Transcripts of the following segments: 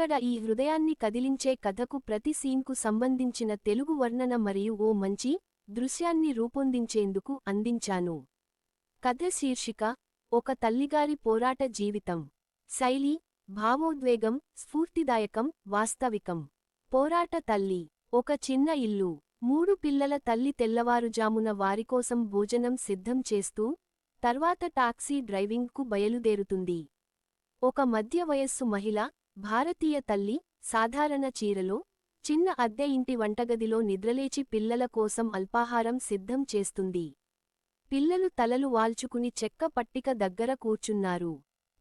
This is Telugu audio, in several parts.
ఇక్కడ ఈ హృదయాన్ని కదిలించే కథకు ప్రతి సీన్కు సంబంధించిన తెలుగు వర్ణన మరియు ఓ మంచి దృశ్యాన్ని రూపొందించేందుకు అందించాను. కథ శీర్షిక ఒక తల్లిగారి పోరాట జీవితం. శైలి భావోద్వేగం స్ఫూర్తిదాయకం వాస్తవికం. పోరాట తల్లి ఒక చిన్న ఇల్లు. మూడు పిల్లల తల్లి తెల్లవారుజామున వారికోసం భోజనం సిద్ధం చేస్తూ తర్వాత టాక్సీ డ్రైవింగ్కు బయలుదేరుతుంది. ఒక మధ్య వయస్సు మహిళ భారతీయ తల్లి సాధారణ చీరలో చిన్న అద్దె ఇంటి వంటగదిలో నిద్రలేచి పిల్లల కోసం అల్పాహారం సిద్ధం చేస్తుంది. పిల్లలు తలలు వాల్చుకుని చెక్క పట్టిక దగ్గర కూర్చున్నారు.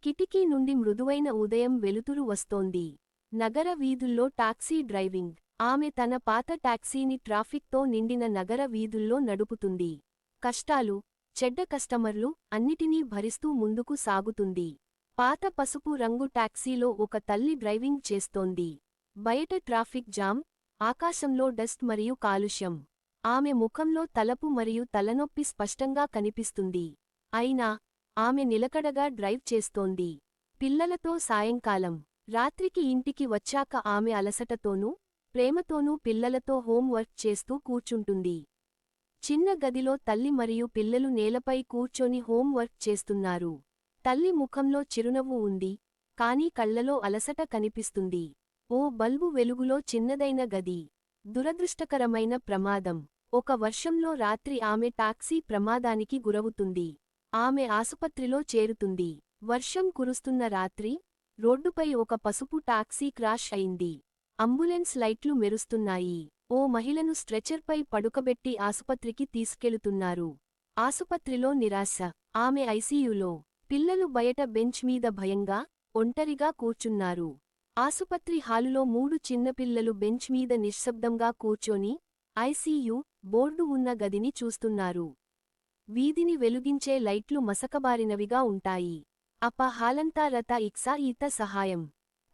కిటికీ నుండి మృదువైన ఉదయం వెలుతురు వస్తోంది. నగర వీధుల్లో టాక్సీ డ్రైవింగ్. ఆమె తన పాత టాక్సీని ట్రాఫిక్తో నిండిన నగర వీధుల్లో నడుపుతుంది. కష్టాలు చెడ్డ కస్టమర్లు అన్నిటినీ భరిస్తూ ముందుకు సాగుతుంది. పాత పసుపు రంగు టాక్సీలో ఒక తల్లి డ్రైవింగ్ చేస్తోంది. బయట ట్రాఫిక్ జామ్ ఆకాశంలో డస్ట్ మరియు కాలుష్యం. ఆమె ముఖంలో తలపు మరియు తలనొప్పి స్పష్టంగా కనిపిస్తుంది. అయినా ఆమె నిలకడగా డ్రైవ్ చేస్తోంది. పిల్లలతో సాయంకాలం. రాత్రికి ఇంటికి వచ్చాక ఆమె అలసటతోనూ ప్రేమతోనూ పిల్లలతో హోంవర్క్ చేస్తూ కూర్చుంటుంది. చిన్న గదిలో తల్లి మరియు పిల్లలు నేలపై కూర్చొని హోంవర్క్ చేస్తున్నారు. తల్లి ముఖంలో చిరునవ్వు ఉంది కాని కళ్ళలో అలసట కనిపిస్తుంది. ఓ బల్బు వెలుగులో చిన్నదైన గది. దురదృష్టకరమైన ప్రమాదం. ఒక వర్షంలో రాత్రి ఆమె టాక్సీ ప్రమాదానికి గురవుతుంది. ఆమె ఆసుపత్రిలో చేరుతుంది. వర్షం కురుస్తున్న రాత్రి రోడ్డుపై ఒక పసుపు టాక్సీ క్రాష్ అయింది. అంబులెన్స్ లైట్లు మెరుస్తున్నాయి. ఓ మహిళను స్ట్రెచర్పై పడుకబెట్టి ఆసుపత్రికి తీసుకెళుతున్నారు. ఆసుపత్రిలో నిరాశ. ఆమె ఐసీయూలో పిల్లలు బయట బెంచ్ మీద భయంగా ఒంటరిగా కూర్చున్నారు. ఆసుపత్రి హాలులో మూడు చిన్నపిల్లలు బెంచ్ మీద నిశ్శబ్దంగా కూర్చొని ఐసీయు బోర్డు ఉన్న గదిని చూస్తున్నారు. వీధిని వెలుగించే లైట్లు మసకబారినవిగా ఉంటాయి. అపహాలంతా రత ఇక్సా ఈత సహాయం.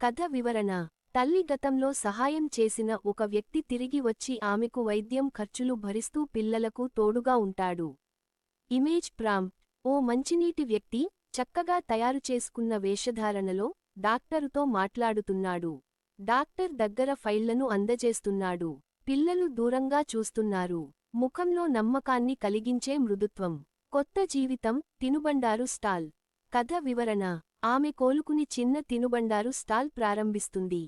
కథ వివరణ. తల్లి గతంలో సహాయం చేసిన ఒక వ్యక్తి తిరిగి వచ్చి ఆమెకు వైద్యం ఖర్చులు భరిస్తూ పిల్లలకు తోడుగా ఉంటాడు. ఇమేజ్ ప్రామ్ ఓ మంచినీటి వ్యక్తి చక్కగా తయారు చేసుకున్న వేషధారణలో డాక్టరుతో మాట్లాడుతున్నాడు. డాక్టర్ దగ్గర ఫైళ్ళను అందజేస్తున్నాడు. పిల్లలు దూరంగా చూస్తున్నారు. ముఖంలో నమ్మకాన్ని కలిగించే మృదుత్వం. కొత్త జీవితం తినుబండారు స్టాల్. కథ వివరణ. ఆమె కోలుకుని చిన్న తినుబండారు స్టాల్ ప్రారంభిస్తుంది.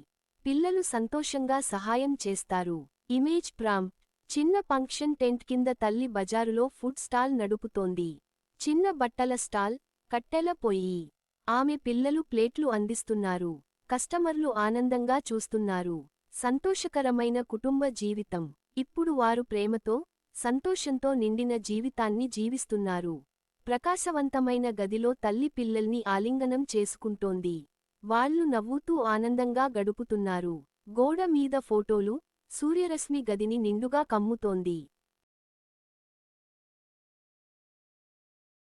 పిల్లలు సంతోషంగా సహాయం చేస్తారు. Image from. చిన్న ఫంక్షన్ టెంట్ కింద తల్లి బజారులో ఫుడ్ స్టాల్ నడుపుతోంది. చిన్న బట్టల స్టాల్. కట్టెల పొయ్యి. ఆమె పిల్లలు ప్లేట్లు అందిస్తున్నారు. కస్టమర్లు ఆనందంగా చూస్తున్నారు. సంతోషకరమైన కుటుంబ జీవితం. ఇప్పుడు వారు ప్రేమతో సంతోషంతో నిండిన జీవితాన్ని జీవిస్తున్నారు. ప్రకాశవంతమైన గదిలో తల్లి పిల్లల్ని ఆలింగనం చేసుకుంటోంది. వాళ్ళు నవ్వుతూ ఆనందంగా గడుపుతున్నారు. గోడ మీద ఫోటోలు సూర్యరశ్మి గదిని నిండుగా కమ్ముతోంది.